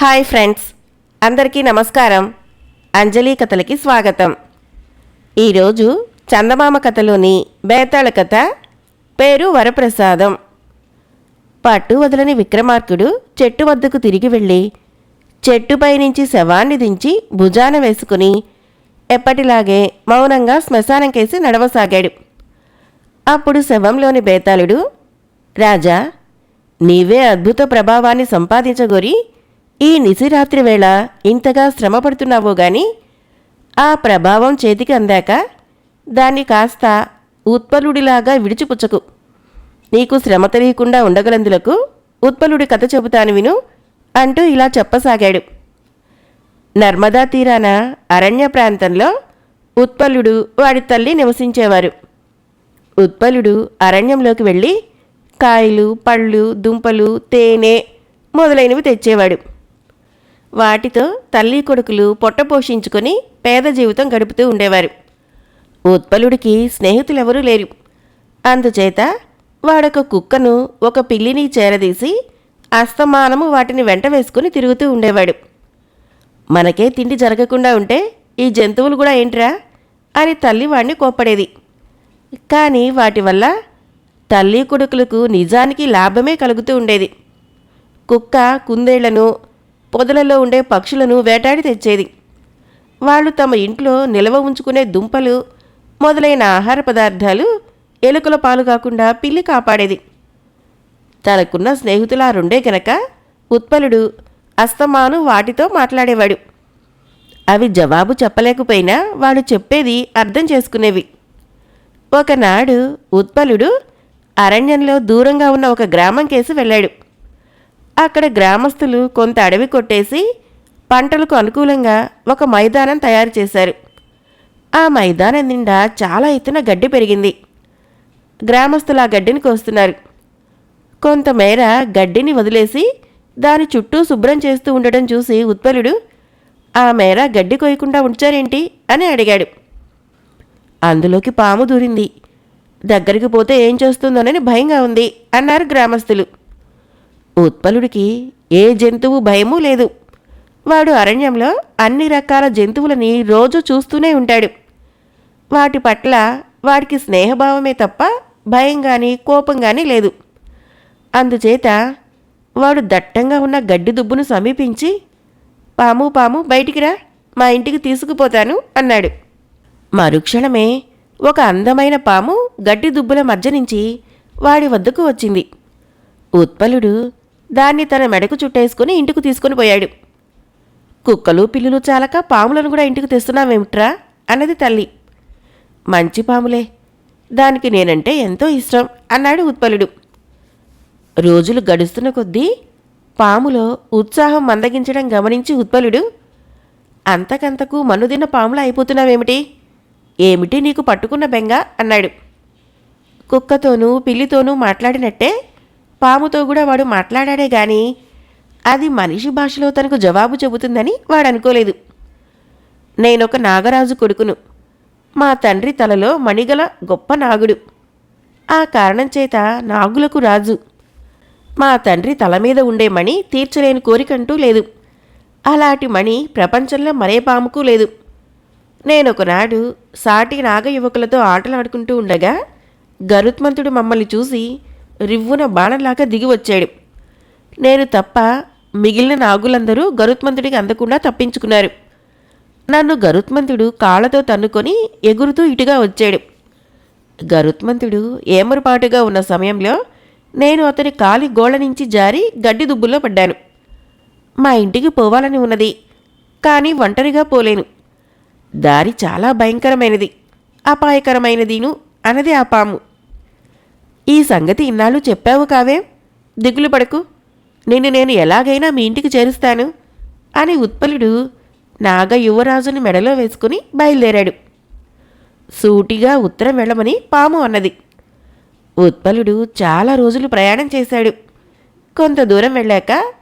Hi friends అందరికీ నమస్కారం. అంజలి కథలకి స్వాగతం. ఈరోజు చందమామ కథలోని బేతాళ కథ పేరు వరప్రసాదం. పట్టు వదలని విక్రమార్కుడు చెట్టు వద్దకు తిరిగి వెళ్ళి చెట్టుపై నుంచి శవాన్ని దించి భుజాన వేసుకుని ఎప్పటిలాగే మౌనంగా శ్మశానం కేసి నడవసాగాడు. అప్పుడు శవంలోని బేతాళుడు రాజా నీవే అద్భుత ప్రభావాన్ని సంపాదించగోరి ఈ నిశిరాత్రి వేళ ఇంతగా శ్రమపడుతున్నావో గాని ఆ ప్రభావం చేతికి అందాక దాన్ని కాస్త ఉత్పలుడిలాగా విడిచిపుచ్చకు. నీకు శ్రమ తెలియకుండా ఉండగలందులకు ఉత్పలుడి కథ చెబుతాను విను అంటూ ఇలా చెప్పసాగాడు. నర్మదా తీరాన అరణ్య ప్రాంతంలో ఉత్పలుడు వాడి తల్లి నివసించేవారు. ఉత్పలుడు అరణ్యంలోకి వెళ్ళి కాయలు పళ్ళు దుంపలు తేనె మొదలైనవి తెచ్చేవాడు. వాటితో తల్లి కొడుకులు పొట్ట పోషించుకొని పేద జీవితం గడుపుతూ ఉండేవారు. ఉత్పలుడికి స్నేహితులెవరూ లేరు. అందుచేత వాడొక కుక్కను ఒక పిల్లిని చేరదీసి అస్తమానము వాటిని వెంట వేసుకుని తిరుగుతూ ఉండేవాడు. మనకే తిండి జరగకుండా ఉంటే ఈ జంతువులు కూడా ఏంట్రా అని తల్లి వాడిని కోప్పడేది. కానీ వాటి వల్ల తల్లి కొడుకులకు నిజానికి లాభమే కలుగుతూ ఉండేది. కుక్క కుందేళ్ళను పొదలలో ఉండే పక్షులను వేటాడి తెచ్చేది. వాళ్ళు తమ ఇంట్లో నిల్వ ఉంచుకునే దుంపలు మొదలైన ఆహార పదార్థాలు ఎలుకల పాలు కాకుండా పిల్లి కాపాడేది. తనకున్న స్నేహితులా ఆ రెండే గనక ఉత్పలుడు అస్తమాను వాటితో మాట్లాడేవాడు. అవి జవాబు చెప్పలేకపోయినా వాడు చెప్పేది అర్థం చేసుకునేవి. ఒకనాడు ఉత్పలుడు అరణ్యంలో దూరంగా ఉన్న ఒక గ్రామం కేసి వెళ్ళాడు. అక్కడ గ్రామస్తులు కొంత అడవి కొట్టేసి పంటలకు అనుకూలంగా ఒక మైదానం తయారు చేశారు. ఆ మైదానం నిండా చాలా ఎత్తున గడ్డి పెరిగింది. గ్రామస్తులు ఆ గడ్డిని కోస్తున్నారు. కొంతమేర గడ్డిని వదిలేసి దాని చుట్టూ శుభ్రం చేస్తూ ఉండడం చూసి ఉత్పలుడు ఆ మేర గడ్డి కోయకుండా ఉంచారేంటి? అని అడిగాడు. అందులోకి పాము దూరింది. దగ్గరికి పోతే ఏం చేస్తుందోనని భయంగా ఉంది అన్నారు గ్రామస్తులు. ఉత్పలుడికి ఏ జంతువు భయమూ లేదు. వాడు అరణ్యంలో అన్ని రకాల జంతువులని రోజు చూస్తూనే ఉంటాడు. వాటి పట్ల వాడికి స్నేహభావమే తప్ప భయం కానీ కోపం కానీ లేదు. అందుచేత వాడు దట్టంగా ఉన్న గడ్డి దుబ్బును సమీపించి పాము పాము బయటికి రా మా ఇంటికి తీసుకుపోతాను అన్నాడు. మరుక్షణమే ఒక అందమైన పాము గడ్డి దుబ్బుల మధ్య నుంచి వాడి వద్దకు వచ్చింది. ఉత్పలుడు దాన్ని తన మెడకు చుట్టేసుకుని ఇంటికి తీసుకుని పోయాడు. కుక్కలు పిల్లులు చాలక పాములను కూడా ఇంటికి తెస్తున్నావేమిట్రా? అన్నది తల్లి. మంచి పాములే. దానికి నేనంటే ఎంతో ఇష్టం అన్నాడు ఉత్పలుడు. రోజులు గడుస్తున్న కొద్దీ పాములో ఉత్సాహం మందగించడం గమనించి ఉత్పలుడు అంతకంతకు మన్నుదిన్న పాములు అయిపోతున్నావేమిటి? ఏమిటి నీకు పట్టుకున్న బెంగ? అన్నాడు. కుక్కతోనూ పిల్లితోనూ మాట్లాడినట్టే పాముతో కూడా వాడు మాట్లాడాడే గాని అది మనిషి భాషలో తనకు జవాబు చెబుతుందని వాడు అనుకోలేదు నేనొక నాగరాజు కొడుకును. మా తండ్రి తలలో మణిగల గొప్ప నాగుడు. ఆ కారణం చేత నాగులకు రాజు. మా తండ్రి తల మీద ఉండే మణి తీర్చలేని కోరికంటూ లేదు. అలాంటి మణి ప్రపంచంలో మరే పాముకు లేదు. నేనొకనాడు సాటి నాగ యువకులతో ఆటలాడుకుంటూ ఉండగా గరుత్మంతుడు మమ్మల్ని చూసి రివ్వున బాణంలాగా దిగి వచ్చాడు నేను తప్ప మిగిలిన నాగులందరూ గరుత్మంతుడికి అందకుండా తప్పించుకున్నారు. నన్ను గరుత్మంతుడు కాళ్ళతో తన్నుకొని ఎగురుతూ ఇటుగా వచ్చాడు. గరుత్మంతుడు ఏమరుపాటుగా ఉన్న సమయంలో నేను అతని కాలి గోళ్ళ నుంచి జారి గడ్డి దుబ్బుల్లో పడ్డాను. మా ఇంటికి పోవాలని ఉన్నది కానీ ఒంటరిగా పోలేను. దారి చాలా భయంకరమైనది అపాయకరమైనదిను అన్నది ఆ పాము. ఈ సంగతి ఇన్నాళ్ళు చెప్పావు కావే? దిగులు పడకు. నిన్ను నేను ఎలాగైనా మీ ఇంటికి చేరుస్తాను అని ఉత్పలుడు నాగ యువరాజుని మెడలో వేసుకుని బయలుదేరాడు. సూటిగా ఉత్తరం వెళ్ళమని పాము అన్నది. ఉత్పలుడు చాలా రోజులు ప్రయాణం చేశాడు. కొంత దూరం వెళ్ళాక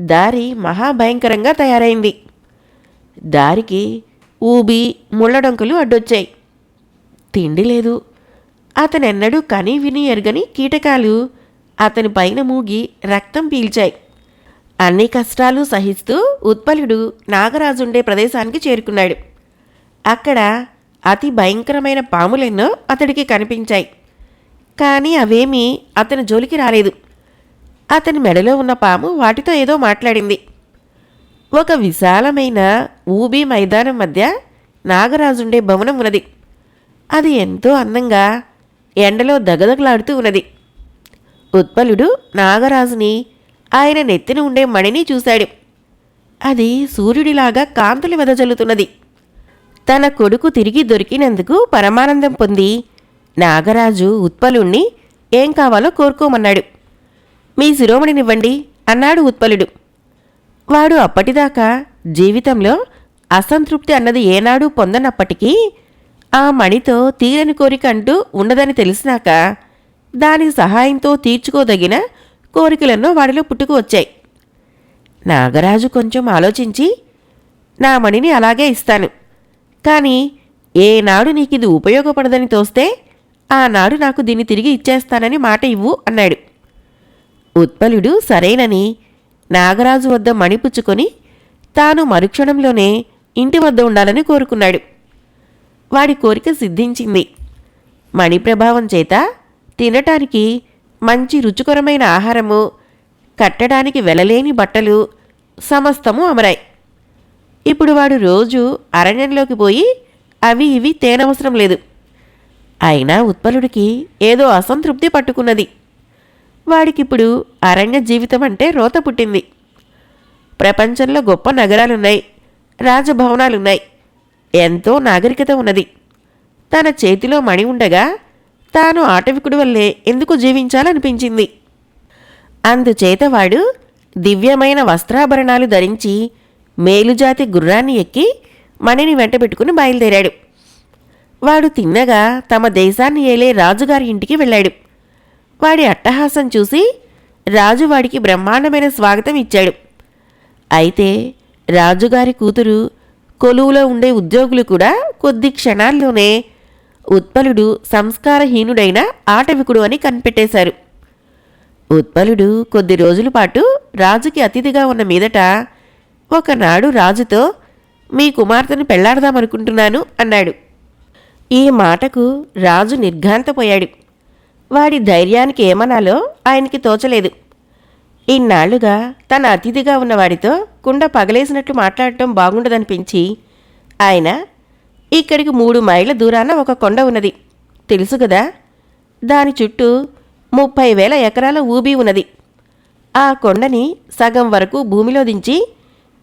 దారి మహాభయంకరంగా తయారైంది. దారికి ఊబి ముళ్ళడొంకలు అడ్డొచ్చాయి. తిండి లేదు. అతనెన్నడూ కని విని ఎరగని కీటకాలు. అతని పైన మూగి రక్తం పీల్చాయి. అన్ని కష్టాలు సహిస్తూ ఉత్పలుడు నాగరాజుండే ప్రదేశానికి చేరుకున్నాడు. అక్కడ అతి భయంకరమైన పాములెన్నో అతడికి కనిపించాయి. కానీ అవేమీ అతని జోలికి రాలేదు. అతని మెడలో ఉన్న పాము వాటితో ఏదో మాట్లాడింది. ఒక విశాలమైన ఊబీ మైదానం మధ్య నాగరాజుండే భవనం ఉన్నది. అది ఎంతో అందంగా ఎండలో దగదగలాడుతూ ఉన్నది. ఉత్పలుడు నాగరాజుని ఆయన నెత్తిన ఉండే మణిని చూశాడు. అది సూర్యుడిలాగా కాంతులు వెదజల్లుతున్నది తన కొడుకు తిరిగి దొరికినందుకు పరమానందం పొంది నాగరాజు ఉత్పలుణ్ణి ఏం కావాలో కోరుకోమన్నాడు. మీ శిరోమణినివ్వండి అన్నాడు ఉత్పలుడు. వాడు అప్పటిదాకా జీవితంలో అసంతృప్తి అన్నది ఏనాడూ పొందనప్పటికీ ఆ మణితో తీరని కోరిక అంటూ ఉండదని తెలిసినాక దాని సహాయంతో తీర్చుకోదగిన కోరికలెన్నో వాడిలో పుట్టుకు వచ్చాయి. నాగరాజు కొంచెం ఆలోచించి నా మణిని అలాగే ఇస్తాను. కానీ ఏనాడు నీకు ఇది ఉపయోగపడదని తోస్తే ఆనాడు నాకు దీన్ని తిరిగి ఇచ్చేస్తానని మాట ఇవ్వు అన్నాడు. ఉత్పలుడు సరేనని నాగరాజు వద్ద మణిపుచ్చుకొని తాను మరుక్షణంలోనే ఇంటి వద్ద ఉండాలని కోరుకున్నాడు. వాడి కోరిక సిద్ధించింది. మణి ప్రభావం చేత తినటానికి మంచి రుచికరమైన ఆహారము కట్టడానికి వెలలేని బట్టలు సమస్తము అమరాయి. ఇప్పుడు వాడు రోజు అరణ్యంలోకి పోయి అవి ఇవి తేనవసరం లేదు. అయినా ఉత్పలుడికి ఏదో అసంతృప్తి పట్టుకున్నది. వాడికిప్పుడు అరణ్య జీవితం అంటే రోత పుట్టింది. ప్రపంచంలో గొప్ప నగరాలున్నాయి రాజభవనాలున్నాయి. ఎంతో నాగరికత ఉన్నది. తన చేతిలో మణి ఉండగా తాను ఆటవికుడి వల్లే ఎందుకు జీవించాలనిపించింది. అందుచేత వాడు దివ్యమైన వస్త్రాభరణాలు ధరించి మేలుజాతి గుర్రాన్ని ఎక్కి మణిని వెంటబెట్టుకుని బయలుదేరాడు. వాడు తిన్నగా తమ దేశాన్ని ఏలే రాజుగారి ఇంటికి వెళ్ళాడు. వాడి అట్టహాసం చూసి రాజు వాడికి బ్రహ్మాండమైన స్వాగతం ఇచ్చాడు. అయితే రాజుగారి కూతురు కొలువులో ఉండే ఉద్యోగులు కూడా కొద్ది క్షణాల్లోనే ఉత్పలుడు సంస్కారహీనుడైన ఆటవికుడు అని కనిపెట్టేశారు. ఉత్పలుడు కొద్ది రోజుల పాటు రాజుకి అతిథిగా ఉన్న మీదట ఒకనాడు రాజుతో మీ కుమార్తెను పెళ్ళాడదామనుకుంటున్నాను అన్నాడు. ఈ మాటకు రాజు నిర్ఘాంతపోయాడు. వాడి ధైర్యానికి ఏమనాలో ఆయనకి తోచలేదు. ఇన్నాళ్ళుగా తన అతిథిగా ఉన్నవాడితో కుండ పగలేసినట్లు మాట్లాడటం బాగుండదనిపించి ఆయన ఇక్కడికి మూడు మైళ్ళ దూరాన ఒక కొండ ఉన్నది. తెలుసు కదా దాని చుట్టూ ముప్పై వేల ఎకరాల ఊబి ఉన్నది. ఆ కొండని సగం వరకు భూమిలో దించి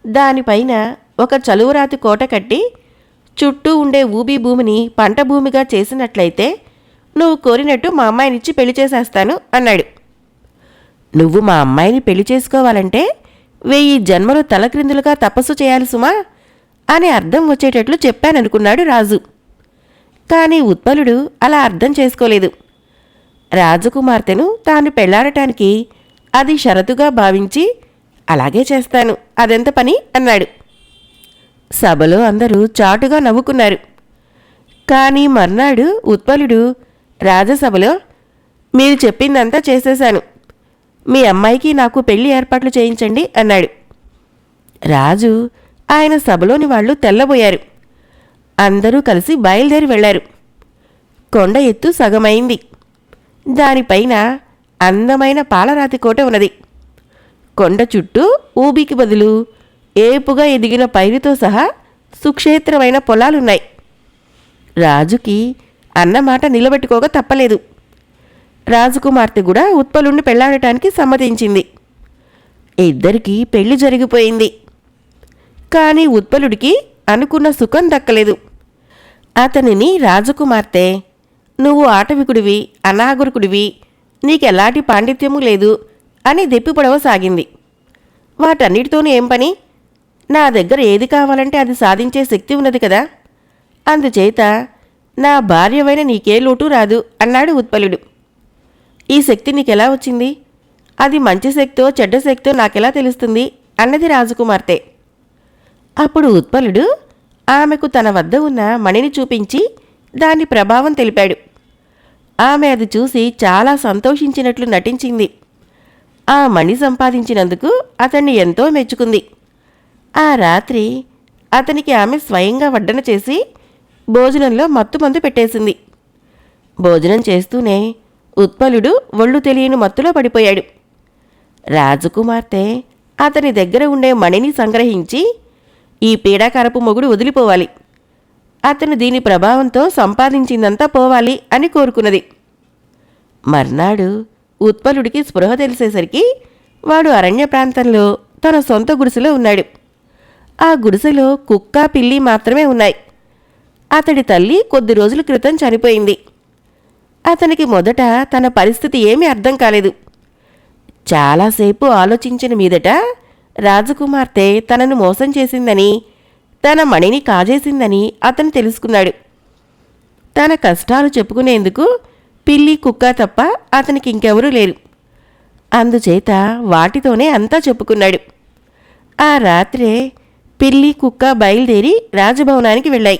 దానిపైన ఒక చలువరాతి కోట కట్టి చుట్టూ ఉండే ఊబి భూమిని పంట భూమిగా చేసినట్లయితే నువ్వు కోరినట్టు మా అమ్మాయినిచ్చి పెళ్ళి చేసేస్తాను అన్నాడు. నువ్వు మా అమ్మాయిని పెళ్ళి చేసుకోవాలంటే వెయ్యి జన్మలు తలక్రిందులుగా తపస్సు చేయాలి సుమా అని అర్థం వచ్చేటట్లు చెప్పాననుకున్నాడు రాజు. కానీ ఉత్పలుడు అలా అర్థం చేసుకోలేదు. రాజకుమార్తెను తాను పెళ్ళాడటానికి అది షరతుగా భావించి అలాగే చేస్తాను అదెంత పని? అన్నాడు. సభలో అందరూ చాటుగా నవ్వుకున్నారు. కానీ మర్నాడు ఉత్పలుడు రాజసభలో మీరు చెప్పిందంతా చేసేశాను మీ అమ్మాయికి నాకు పెళ్ళి ఏర్పాట్లు చేయించండి అన్నాడు. రాజు ఆయన సభలోని వాళ్ళు తెల్లబోయారు. అందరూ కలిసి బయలుదేరి వెళ్ళారు కొండ ఎత్తు సగమైంది. దానిపైన అందమైన పాలరాతి కోట ఉన్నది. కొండ చుట్టూ ఊబికి బదులు ఏపుగా ఎదిగిన పైరుతో సహా సుక్షేత్రమైన పొలాలున్నాయి. రాజుకి అన్నమాట నిలబెట్టుకోక తప్పలేదు. రాజకుమార్తె కూడా ఉత్పలుణ్ణి పెళ్ళాడటానికి సమ్మతించింది. ఇద్దరికీ పెళ్ళి జరిగిపోయింది. కానీ ఉత్పలుడికి అనుకున్న సుఖం దక్కలేదు. అతనిని రాజకుమార్తె నువ్వు ఆటవికుడివి అనాగరికుడివి నీకెలాంటి పాండిత్యము లేదు అని దెప్పిపడవసాగింది. వాటన్నిటితోనూ ఏం పని? నా దగ్గర ఏది కావాలంటే అది సాధించే శక్తి ఉన్నది కదా. అందుచేత నా భార్యవైన నీకే లోటు రాదు అన్నాడు ఉత్పలుడు. ఈ శక్తి నీకెలా వచ్చింది? అది మంచి శక్తో చెడ్డ శక్తో నాకెలా తెలుస్తుంది? అన్నది రాజకుమార్తె. అప్పుడు ఉత్పలుడు ఆమెకు తన వద్ద ఉన్న మణిని చూపించి దాని ప్రభావం తెలిపాడు. ఆమె అది చూసి చాలా సంతోషించినట్లు నటించింది. ఆ మణి సంపాదించినందుకు అతన్ని ఎంతో మెచ్చుకుంది. ఆ రాత్రి అతనికి ఆమె స్వయంగా వడ్డన చేసి భోజనంలో మత్తుమందు పెట్టేసింది. భోజనం చేస్తూనే ఉత్పలుడు ఒళ్ళు తెలియని మత్తులో పడిపోయాడు. రాజకుమార్తె అతని దగ్గర ఉండే మణిని సంగ్రహించి ఈ పీడాకారపు మొగుడు వదిలిపోవాలి. అతను దీని ప్రభావంతో సంపాదించిందంతా పోవాలి అని కోరుకున్నది. మర్నాడు ఉత్పలుడికి స్పృహ తెలిసేసరికి వాడు అరణ్య ప్రాంతంలో తన సొంత గుడిసెలో ఉన్నాడు. ఆ గుడిసెలో కుక్క పిల్లి మాత్రమే ఉన్నాయి. అతడి తల్లి కొద్ది రోజుల క్రితం చనిపోయింది. అతనికి మొదట తన పరిస్థితి ఏమీ అర్థం కాలేదు. చాలాసేపు ఆలోచించిన మీదట రాజకుమార్తె తనను మోసం చేసిందని తన మణిని కాజేసిందని అతను తెలుసుకున్నాడు. తన కష్టాలు చెప్పుకునేందుకు పిల్లి కుక్క తప్ప అతనికి ఇంకెవరూ లేరు. అందుచేత వాటితోనే అంతా చెప్పుకున్నాడు. ఆ రాత్రే పిల్లి కుక్క బయలుదేరి రాజభవనానికి వెళ్ళాయి.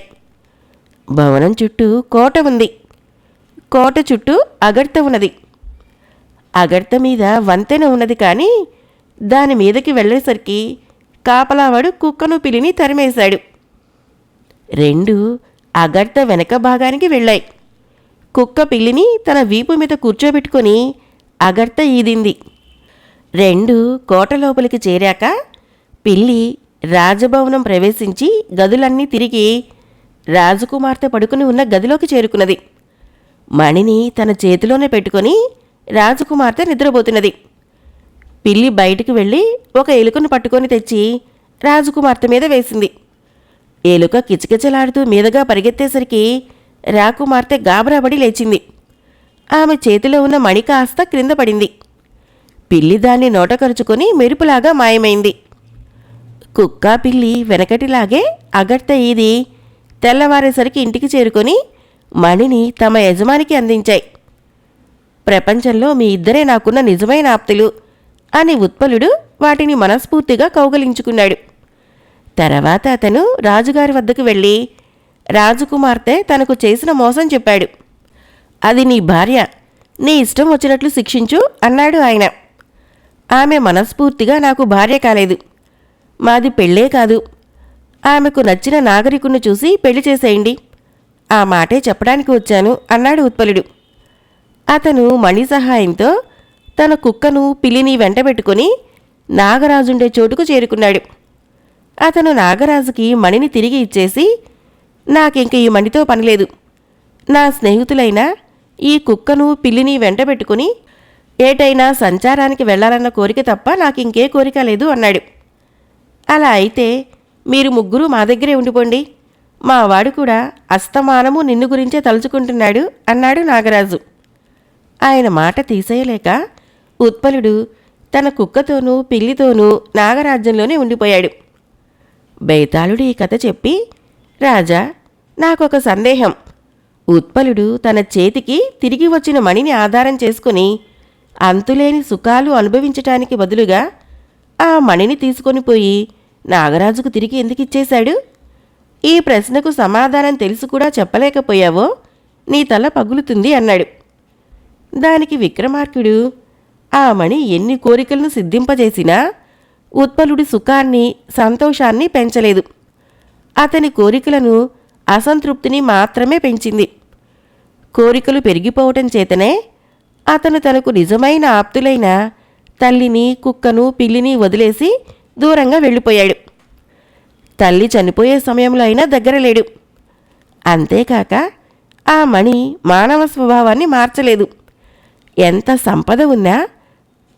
భవనం చుట్టూ కోట ఉంది. కోట చుట్టూ అగర్త ఉన్నది. అగర్త మీద వంతెన ఉన్నది కానీ దాని మీదకి వెళ్ళేసరికి కాపలావాడు కుక్కను పిల్లిని తరిమేశాడు. రెండు అగర్త వెనక భాగానికి వెళ్ళాయి. కుక్క పిల్లిని తన వీపు మీద కూర్చోబెట్టుకొని అగర్త ఈదింది. రెండు కోట లోపలికి చేరాక పిల్లి రాజభవనం ప్రవేశించి గదులన్నీ తిరిగి రాజకుమార్తె పడుకుని ఉన్న గదిలోకి చేరుకున్నది. మణిని తన చేతిలోనే పెట్టుకొని రాజకుమార్తె నిద్రపోతున్నది. పిల్లి బయటికి వెళ్ళి ఒక ఎలుకను పట్టుకొని తెచ్చి రాజకుమార్తె మీద వేసింది. ఎలుక కిచకిచలాడుతూ మీదగా పరిగెత్తేసరికి రాకుమార్తె గాబరాబడి లేచింది. ఆమె చేతిలో ఉన్న మణి కాస్త క్రింద పడింది. పిల్లి దాన్ని నోటకరుచుకొని మెరుపులాగా మాయమైంది. కుక్క పిల్లి వెనకటిలాగే అగర్త ఈది తెల్లవారేసరికి ఇంటికి చేరుకొని మణిని తమ యజమానికి అందించాయి. ప్రపంచంలో మీ ఇద్దరే నాకున్న నిజమైన ఆప్తులు అని ఉత్పలుడు వాటిని మనస్ఫూర్తిగా కౌగలించుకున్నాడు. తర్వాత అతను రాజుగారి వద్దకు వెళ్ళి రాజకుమార్తె తనకు చేసిన మోసం చెప్పాడు. అది నీ భార్య నీ ఇష్టం వచ్చినట్లు శిక్షించు అన్నాడు ఆయన. ఆమె మనస్ఫూర్తిగా నాకు భార్య కాలేదు. మాది పెళ్ళే కాదు. ఆమెకు నచ్చిన నాగరికుణ్ణి చూసి పెళ్ళి చేసేయండి. ఆ మాటే చెప్పడానికి వచ్చాను అన్నాడు ఉత్పలుడు. అతను మణి సహాయంతో తన కుక్కను పిల్లిని వెంటబెట్టుకుని నాగరాజుండే చోటుకు చేరుకున్నాడు. అతను నాగరాజుకి మణిని తిరిగి ఇచ్చేసి నాకింక ఈ మణితో పనిలేదు నా స్నేహితులైన ఈ కుక్కను పిల్లిని వెంటబెట్టుకుని ఏటైనా సంచారానికి వెళ్ళాలన్న కోరిక తప్ప నాకింకే కోరిక లేదు అన్నాడు. అలా అయితే మీరు ముగ్గురు మా దగ్గరే ఉండిపోండి. మా వాడు కూడా అస్తమానము నిన్ను గురించే తలుచుకుంటున్నాడు అన్నాడు నాగరాజు. ఆయన మాట తీసేయలేక ఉత్పలుడు తన కుక్కతోనూ పిల్లితోనూ నాగరాజ్యంలోనే ఉండిపోయాడు. బైతాళుడు ఈ కథ చెప్పి రాజా నాకొక సందేహం. ఉత్పలుడు తన చేతికి తిరిగి వచ్చిన మణిని ఆధారం చేసుకుని అంతులేని సుఖాలు అనుభవించటానికి బదులుగా ఆ మణిని తీసుకొని పోయి నాగరాజుకు తిరిగి ఎందుకు ఇచ్చేశాడు? ఈ ప్రశ్నకు సమాధానం తెలిసి కూడా చెప్పలేకపోయావో? నీ తల పగులుతుంది అన్నాడు. దానికి విక్రమార్కుడు ఆ మణి ఎన్ని కోరికలను సిద్ధింపజేసినా ఉత్పలుడి సుఖాన్ని సంతోషాన్ని పెంచలేదు. అతని కోరికలను అసంతృప్తిని మాత్రమే పెంచింది. కోరికలు పెరిగిపోవటం చేతనే అతను తనకు నిజమైన ఆప్తులైన తల్లిని కుక్కను పిల్లిని వదిలేసి దూరంగా వెళ్ళిపోయాడు. తల్లి చనిపోయే సమయంలో అయినా దగ్గర లేడు. అంతేకాక ఆ మణి మానవ స్వభావాన్ని మార్చలేదు. ఎంత సంపద ఉన్నా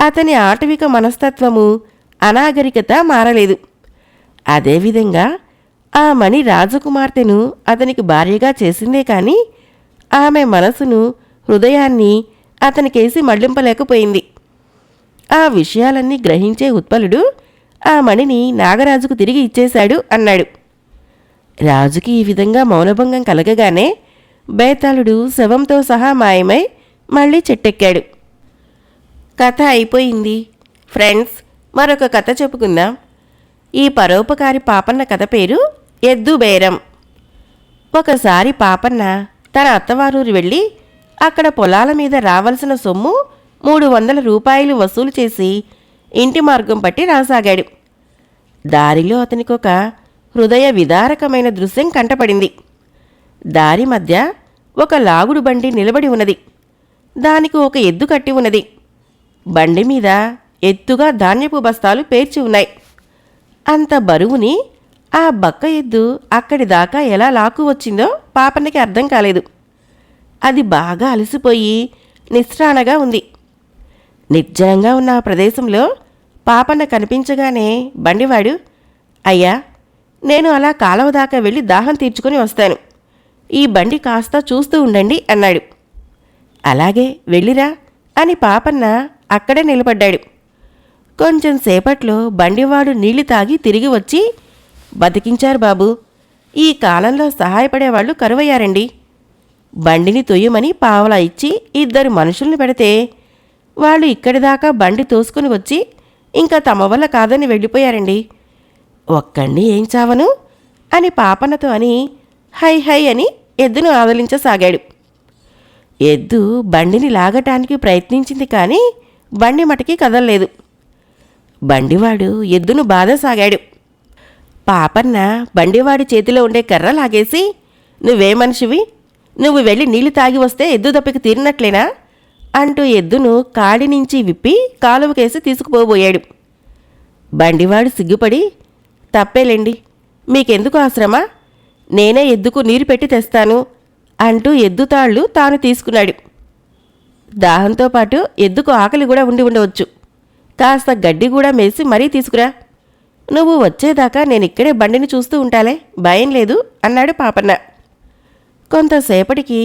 అతని ఆటవిక మనస్తత్వము అనాగరికత మారలేదు. అదేవిధంగా ఆ మణి రాజకుమార్తెను అతనికి భార్యగా చేసిందే కానీ ఆమె మనసును హృదయాన్ని అతనికేసి మళ్ళింపలేకపోయింది. ఆ విషయాలన్నీ గ్రహించే ఉత్పలుడు ఆ మణిని నాగరాజుకు తిరిగి ఇచ్చేశాడు అన్నాడు. రాజుకి ఈ విధంగా మౌనభంగం కలగగానే బేతాళుడు శవంతో సహా మాయమై మళ్ళీ చెట్టెక్కాడు. కథ అయిపోయింది. ఫ్రెండ్స్ మరొక కథ చెప్పుకుందాం. ఈ పరోపకారి పాపన్న కథ పేరు ఎద్దు బేరం ఒకసారి పాపన్న తన అత్తవారూరు వెళ్ళి అక్కడ పొలాల మీద రావలసిన సొమ్ము మూడు వందల రూపాయలు వసూలు చేసి ఇంటి మార్గం పట్టి రాసాగాడు. దారిలో అతనికి ఒక హృదయ విదారకమైన దృశ్యం కంటపడింది. దారి మధ్య ఒక లాగుడు బండి నిలబడి ఉన్నది. దానికి ఒక ఎద్దు కట్టి ఉన్నది. బండి మీద ఎత్తుగా ధాన్యపు బస్తాలు పేర్చి ఉన్నాయి. అంత బరువుని ఆ బక్క ఎద్దు అక్కడి దాకా ఎలా లాక్కు వచ్చిందో పాపన్నకి అర్థం కాలేదు. అది బాగా అలసిపోయి నిస్రాణగా ఉంది. నిర్జనంగా ఉన్న ఆ ప్రదేశంలో పాపన్న కనిపించగానే బండివాడు అయ్యా నేను అలా కాలవ దాకా వెళ్ళి దాహం తీర్చుకొని వస్తాను. ఈ బండి కాస్త చూస్తూ ఉండండి అన్నాడు. అలాగే వెళ్ళిరా అని పాపన్న అక్కడే నిలబడ్డాడు. కొంచెం సేపట్లో బండివాడు నీళ్ళు తాగి తిరిగి వచ్చి బతికించారు బాబు ఈ కాలంలో సహాయపడేవాళ్ళు కరువయ్యారండి. బండిని తొయ్యమని పావలా ఇచ్చి ఇద్దరు మనుషుల్ని పెడితే వాళ్ళు ఇక్కడి దాకా బండి తోసుకుని వచ్చి ఇంకా తమ వల్ల కాదని వెళ్ళిపోయారండి. ఒక్కడిని ఏం చావను? అని పాపన్నతో అని హై హై అని ఎద్దును ఆదలించసాగాడు. ఎద్దు బండిని లాగటానికి ప్రయత్నించింది కానీ బండి మటుకి కదలలేదు. బండివాడు ఎద్దును బాధసాగాడు. పాపన్న బండివాడి చేతిలో ఉండే కర్ర లాగేసి నువ్వే మనిషివి? నువ్వు వెళ్ళి నీళ్ళు తాగి వస్తే ఎద్దు దప్పికి తీరినట్లేనా? అంటూ ఎద్దును కాడి నుంచి విప్పి కాలువకేసి తీసుకుపోబోయాడు. బండివాడు సిగ్గుపడి తప్పేలేండి మీకెందుకు ఆశ్రమ నేనే ఎద్దుకు నీరు పెట్టి తెస్తాను అంటూ ఎద్దు తాళ్ళు తాను తీసుకున్నాడు. దాహంతో పాటు ఎద్దుకు ఆకలి కూడా ఉండి ఉండవచ్చు. కాస్త గడ్డి కూడా మేసి మరీ తీసుకురా. నువ్వు వచ్చేదాకా నేను ఇక్కడే బండిని చూస్తూ ఉంటాలే భయం లేదు అన్నాడు పాపన్న. కొంతసేపటికి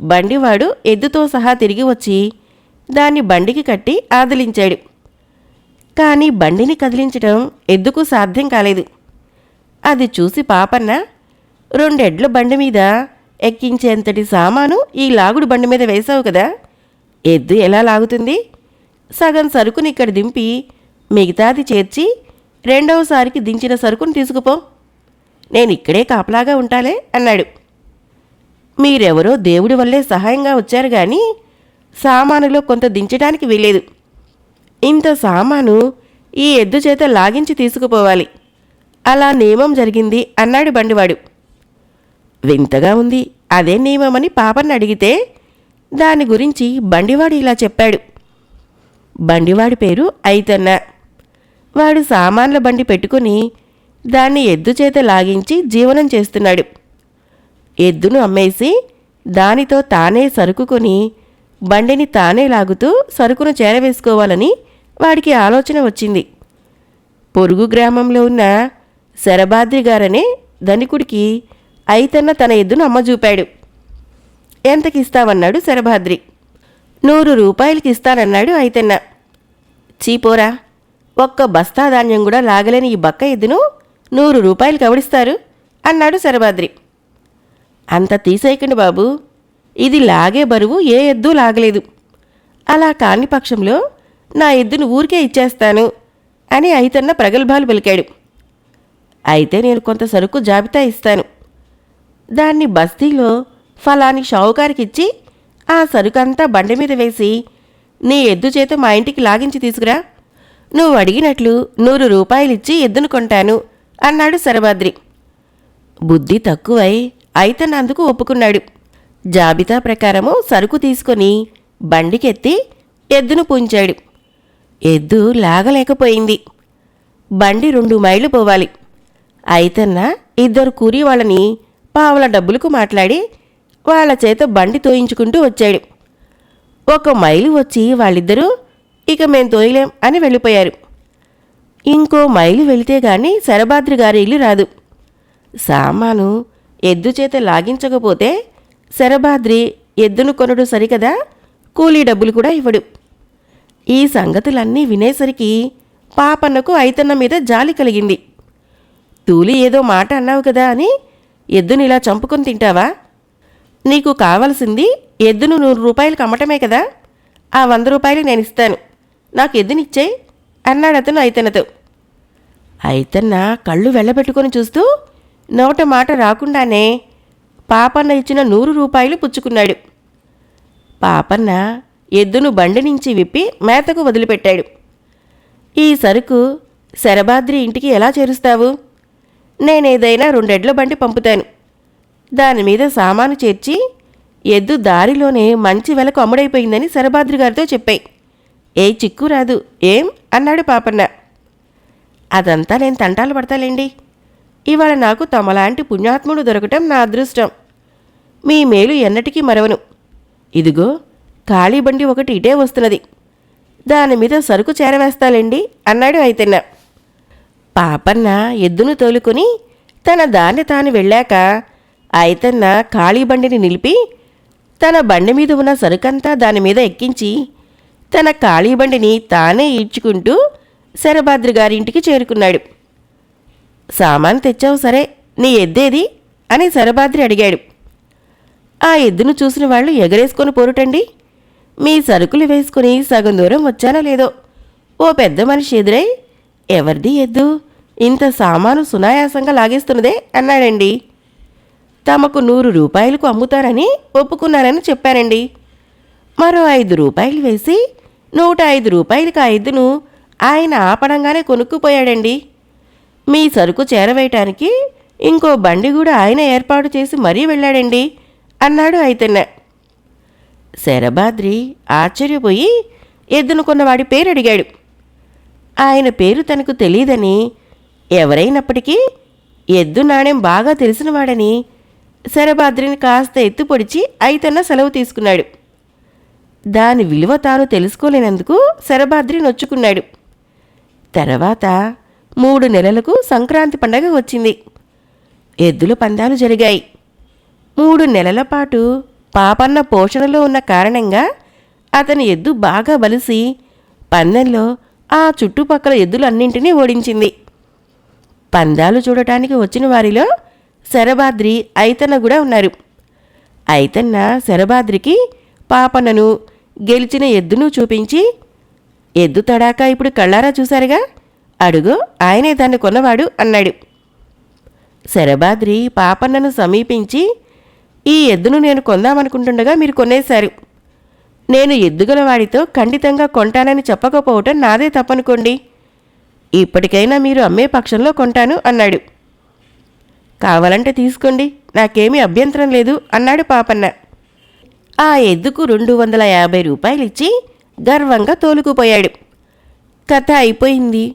బండివాడు ఎద్దుతో సహా తిరిగి వచ్చి దాన్ని బండికి కట్టి ఆదలించాడు. కానీ బండిని కదిలించడం ఎద్దుకు సాధ్యం కాలేదు. అది చూసి పాపన్న రెండెడ్ల బండి మీద ఎక్కించేంతటి సామాను ఈ లాగుడు బండి మీద వేశావు కదా ఎద్దు ఎలా లాగుతుంది? సగం సరుకుని ఇక్కడ దింపి మిగతాది చేర్చి రెండవసారికి దించిన సరుకును తీసుకుపో. నేను ఇక్కడే కాపలాగా ఉంటాలే అన్నాడు. మీరెవరో దేవుడి వల్లే సహాయంగా వచ్చారు కానీ సామానులో కొంత దించడానికి వీలేదు ఇంత సామాను ఈ ఎద్దు చేత లాగించి తీసుకుపోవాలి. అలా నియమం జరిగింది అన్నాడు బండివాడు. వింతగా ఉంది. అదే నియమమని పాపన్న అడిగితే దాని గురించి బండివాడు ఇలా చెప్పాడు. బండివాడి పేరు అయితన్న వాడు సామాన్ల బండి పెట్టుకుని దాన్ని ఎద్దు చేత లాగించి జీవనం చేస్తున్నాడు. ఎద్దును అమ్మేసి దానితో తానే సరుకుకొని బండిని తానే లాగుతూ సరుకును చేరవేసుకోవాలని వాడికి ఆలోచన వచ్చింది. పొరుగు గ్రామంలో ఉన్న శరభాద్రి గారనే ధనికుడికి అయితన్న తన ఎద్దును అమ్మజూపాడు. ఎంతకిస్తావన్నాడు శరభాద్రి. నూరు రూపాయలకి ఇస్తానన్నాడు అయితన్న చీపోరా ఒక్క బస్తా ధాన్యం కూడా లాగలేని ఈ బక్క ఎద్దును నూరు రూపాయలు కవడిస్తారు అన్నాడు శరభాద్రి. అంత తీసేయకండి బాబు. ఇది లాగే బరువు ఏ ఎద్దు లాగలేదు. అలా కాని పక్షంలో నా ఎద్దును ఊరికే ఇచ్చేస్తాను అని అయితన్న ప్రగల్భాలు పలికాడు. అయితే నేను కొంత సరుకు జాబితా ఇస్తాను. దాన్ని బస్తీలో ఫలాని షావుకారికిచ్చి ఆ సరుకంతా బండి మీద వేసి నీ ఎద్దు చేత మా ఇంటికి లాగించి తీసుకురా. నువ్వు అడిగినట్లు నూరు రూపాయలిచ్చి ఎద్దును కొంటాను అన్నాడు శరభాద్రి బుద్ధి తక్కువై అయితన్నందుకు ఒప్పుకున్నాడు. జాబితా ప్రకారము సరుకు తీసుకొని బండికెత్తి ఎద్దును పుంచాడు. ఎద్దు లాగలేకపోయింది. బండి రెండు మైళ్ళు పోవాలి. అయితన్న ఇద్దరు కూరి వాళ్ళని పావుల డబ్బులకు మాట్లాడి వాళ్ళ చేత బండి తోయించుకుంటూ వచ్చాడు. ఒక మైలు వచ్చి వాళ్ళిద్దరూ ఇక మేం తోయలేం అని వెళ్ళిపోయారు. ఇంకో మైలు వెళితే గాని శరభాద్రి గారి ఇల్లు రాదు. సామాను ఎద్దు చేత లాగించకపోతే శరభాద్రి ఎద్దును కొనడు సరికదా? కూలీ డబ్బులు కూడా ఇవ్వడు. ఈ సంగతులన్నీ వినేసరికి పాపన్నకు ఐతన్న మీద జాలి కలిగింది. తూలి ఏదో మాట అన్నావు కదా అని ఎద్దుని ఇలా చంపుకొని తింటావా? నీకు కావలసింది ఎద్దును నూరు రూపాయలు అమ్మటమే కదా? ఆ వంద రూపాయలు నేను ఇస్తాను. నాకు ఎద్దునిచ్చేయి అన్నాడు అతను ఐతన్నతో ఐతన్న కళ్ళు వెళ్ళబెట్టుకొని చూస్తూ నోట మాట రాకుండానే పాపన్న ఇచ్చిన నూరు రూపాయలు పుచ్చుకున్నాడు. పాపన్న ఎద్దును బండి నుంచి విప్పి మేతకు వదిలిపెట్టాడు. ఈ సరుకు శరభాద్రి ఇంటికి ఎలా చేరుస్తావు? నేనేదైనా రెండెడ్ల బండి పంపుతాను. దాని మీద సామాను చేర్చి ఎద్దు దారిలోనే మంచి వెలకు అమ్ముడైపోయిందని శరభాద్రి గారితో చెప్పాయి. ఏ చిక్కు రాదు ఏం? అన్నాడు పాపన్న. అదంతా నేను తంటాలు పడతాలేండి? ఇవాళ నాకు తమలాంటి పుణ్యాత్ముడు దొరకటం నా అదృష్టం. మీ మేలు ఎన్నటికీ మరవను. ఇదిగో ఖాళీ బండి ఒకటి ఇటే వస్తున్నది. దాని మీద సరుకు చేరవేస్తాలండి అన్నాడు అయితెన్న పాపన్న ఎద్దును తోలుకొని తన దాన్ని తాను వెళ్ళాక అయితన్న ఖాళీ బండిని నిలిపి తన బండి మీద ఉన్న సరుకంతా దాని మీద ఎక్కించి తన ఖాళీ బండిని తానే ఈడ్చుకుంటూ శరభాద్రి గారింటికి చేరుకున్నాడు. సామాన్ తెచ్చావు సరే నీ ఎద్దేది? అని శరభాద్రి అడిగాడు. ఆ ఎద్దును చూసిన వాళ్ళు ఎగరేసుకొని పోరుటండి. మీ సరుకులు వేసుకుని సగం దూరం వచ్చానో లేదో. ఓ పెద్ద మనిషి ఎదురై ఎవరిది ఎద్దు? ఇంత సామాను సునాయాసంగా లాగేస్తున్నదే అన్నాడండి. తమకు నూరు రూపాయలకు అమ్ముతారని ఒప్పుకున్నారని చెప్పారండి మరో ఐదు రూపాయలు వేసి నూట ఐదు రూపాయలకు ఆ ఎద్దును ఆయన ఆపడంగానే కొనుక్కుపోయాడండి. మీ సరుకు చేరవేయటానికి ఇంకో బండి కూడా ఆయన ఏర్పాటు చేసి మరీ వెళ్ళాడండి అన్నాడు అయితన్న శరభాద్రి ఆశ్చర్యపోయి ఎద్దును కొన్నవాడి పేరు అడిగాడు ఆయన పేరు తనకు తెలియదని ఎవరైనప్పటికీ ఎద్దు నాణ్యం బాగా తెలిసినవాడని శరభాద్రిని కాస్త ఎత్తు పొడిచి అయితన్న సెలవు తీసుకున్నాడు. దాని విలువ తాను తెలుసుకోలేనందుకు శరభాద్రి నొచ్చుకున్నాడు. తర్వాత మూడు నెలలకు సంక్రాంతి పండగ వచ్చింది. ఎద్దుల పందాలు జరిగాయి. మూడు నెలల పాటు పాపన్న పోషణలో ఉన్న కారణంగా అతని ఎద్దు బాగా బలిసి పందెంలో ఆ చుట్టుపక్కల ఎద్దులన్నింటినీ ఓడించింది. పందాలు చూడటానికి వచ్చిన వారిలో శరభాద్రి ఐతన్న కూడా ఉన్నారు. ఐతన్న శరభాద్రికి పాపన్నను గెలిచిన ఎద్దును చూపించి ఎద్దు తడాక ఇప్పుడు కళ్ళారా చూశారుగా? అడుగు ఆయనే దాన్ని కొన్నవాడు అన్నాడు. శరభాద్రి పాపన్నను సమీపించి ఈ ఎద్దును నేను కొందామనుకుంటుండగా మీరు కొనేశారు. నేను ఎద్దుగలవాడితో ఖండితంగా కొంటానని చెప్పకపోవటం నాదే తప్పనుకోండి. ఇప్పటికైనా మీరు అమ్మే పక్షంలో కొంటాను అన్నాడు. కావాలంటే తీసుకోండి నాకేమీ అభ్యంతరం లేదు అన్నాడు పాపన్న. ఆ ఎద్దుకు రెండు వందల యాభై రూపాయలిచ్చి గర్వంగా తోలుకుపోయాడు. కథ అయిపోయింది.